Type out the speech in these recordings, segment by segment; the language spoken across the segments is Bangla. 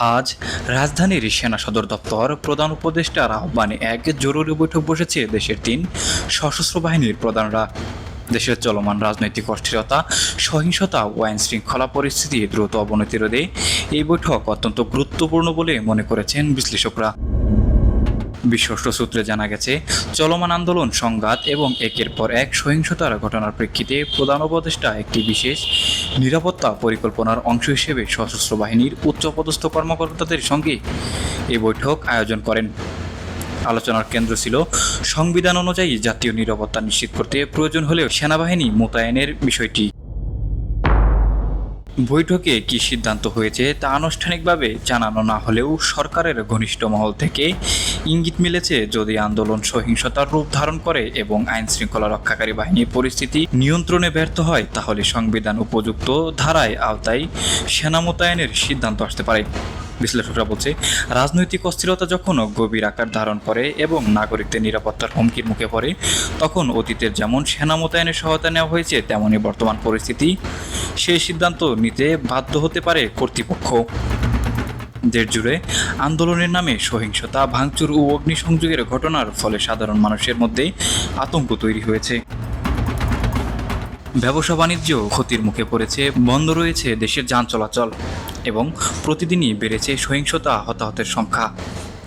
আজ রাজধানীর সেনা সদর দপ্তর প্রধান উপদেষ্টার আহ্বানে এক জরুরি বৈঠক বসেছে দেশের তিন সশস্ত্র বাহিনীর প্রধানরা। দেশের চলমান রাজনৈতিক অস্থিরতা, সহিংসতা ও আইন শৃঙ্খলা পরিস্থিতি দ্রুত অবনতি রোধে এই বৈঠক অত্যন্ত গুরুত্বপূর্ণ বলে মনে করেছেন বিশ্লেষকরা। বিশ্বস্ত সূত্রে জানা গেছে, চলমান আন্দোলন, সংঘাত এবং একের পর এক সহিংসতার ঘটনার প্রেক্ষিতে প্রধান উপদেষ্টা একটি বিশেষ নিরাপত্তা পরিকল্পনার অংশ হিসেবে সশস্ত্র বাহিনীর উচ্চপদস্থ কর্মকর্তাদের সঙ্গে এই বৈঠক আয়োজন করেন। আলোচনার কেন্দ্র ছিল সংবিধান অনুযায়ী জাতীয় নিরাপত্তা নিশ্চিত করতে প্রয়োজন হলেও সেনাবাহিনী মোতায়েনের বিষয়টি বৈঠকে কি সিদ্ধান্ত হয়েছে তা আনুষ্ঠানিকভাবে জানানো না হলেও সরকারের ঘনিষ্ঠ মহল থেকে ইঙ্গিত মিলেছে যদি আন্দোলন সহিংসতার রূপ ধারণ করে এবং আইন শৃঙ্খলা রক্ষাকারী বাহিনীর পরিস্থিতি নিয়ন্ত্রণে ব্যর্থ হয়, তাহলে সংবিধান উপযুক্ত ধারায় আওতায় সেনা মোতায়েনের সিদ্ধান্ত আসতে পারে। বিশ্লেষকরা বলছে, রাজনৈতিক অস্থিরতা যখন গভীর আকার ধারণ করে এবং নাগরিকদের নিরাপত্তার হুমকির মুখে পড়ে, তখন অতীতের যেমন সেনা মোতায়েনের সহায়তা নেওয়া হয়েছে তেমনই বর্তমান পরিস্থিতি সেই সিদ্ধান্ত নিতে বাধ্য হতে পারে কর্তৃপক্ষ। দেশ জুড়ে আন্দোলনের নামে সহিংসতা, ভাঙচুর ও অগ্নিসংযোগের ঘটনার ফলে সাধারণ মানুষের মধ্যে আতঙ্ক তৈরি হয়েছে। ব্যবসা বাণিজ্য ক্ষতির মুখে পড়েছে, বন্ধ রয়েছে দেশের যান চলাচল। এবং প্রতিদিনই বেড়েছে সহিংসতা হতাহতের সংখ্যা।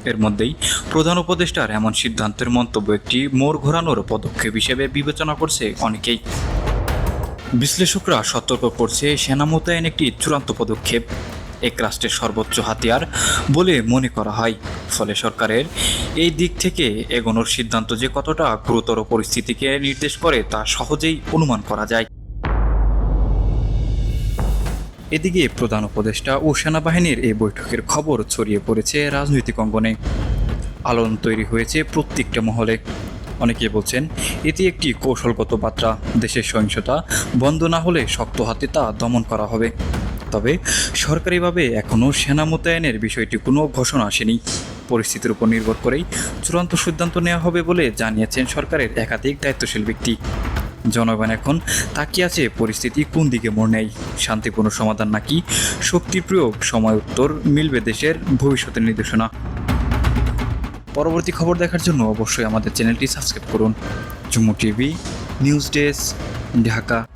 এর মধ্যেই প্রধান উপদেষ্টার এমন সিদ্ধান্তের মন্তব্য একটি মোড় ঘোরানোর পদক্ষেপ হিসেবে বিবেচনা করছে অনেকেই। বিশ্লেষকরা সতর্ক করছে সেনা মোতায়েন একটি চূড়ান্ত পদক্ষেপ। এক রাষ্ট্রের সর্বোচ্চ হাতিয়ার বলে মনে করা হয়। ফলে সরকারের এই দিক থেকে এগোনোর সিদ্ধান্ত যে কতটা গুরুতর পরিস্থিতিকে নির্দেশ করে তা সহজেই অনুমান করা যায়। এদিকে প্রধান উপদেষ্টা ও সেনাবাহিনীর এই বৈঠকের খবর ছড়িয়ে পড়েছে রাজনৈতিক অঙ্গনে। আলোড়ন তৈরি হয়েছে প্রত্যেকটা মহলে। অনেকে বলছেন, এটি একটি কৌশলগত বার্তা। দেশের সহিংসতা বন্ধ না হলে শক্ত হাতে তা দমন করা হবে। তবে সরকারিভাবে এখনও সেনা মোতায়েনের বিষয়টি কোনো ঘোষণা আসেনি। পরিস্থিতির উপর নির্ভর করেই চূড়ান্ত সিদ্ধান্ত নেওয়া হবে বলে জানিয়েছেন সরকারের একাধিক দায়িত্বশীল ব্যক্তি। জনগণ এখন তাকিয়ে আছে পরিস্থিতি কোন দিকে মোড় নেয়? শান্তিপূর্ণ সমাধান নাকি শক্তি প্রয়োগ সময় উত্তর, মিলবে দেশের ভবিষ্যতের নির্দেশনা। পরবর্তী খবর দেখার জন্য অবশ্যই আমাদের চ্যানেলটি সাবস্ক্রাইব করুন। Jammu TV, news desk, Dhaka.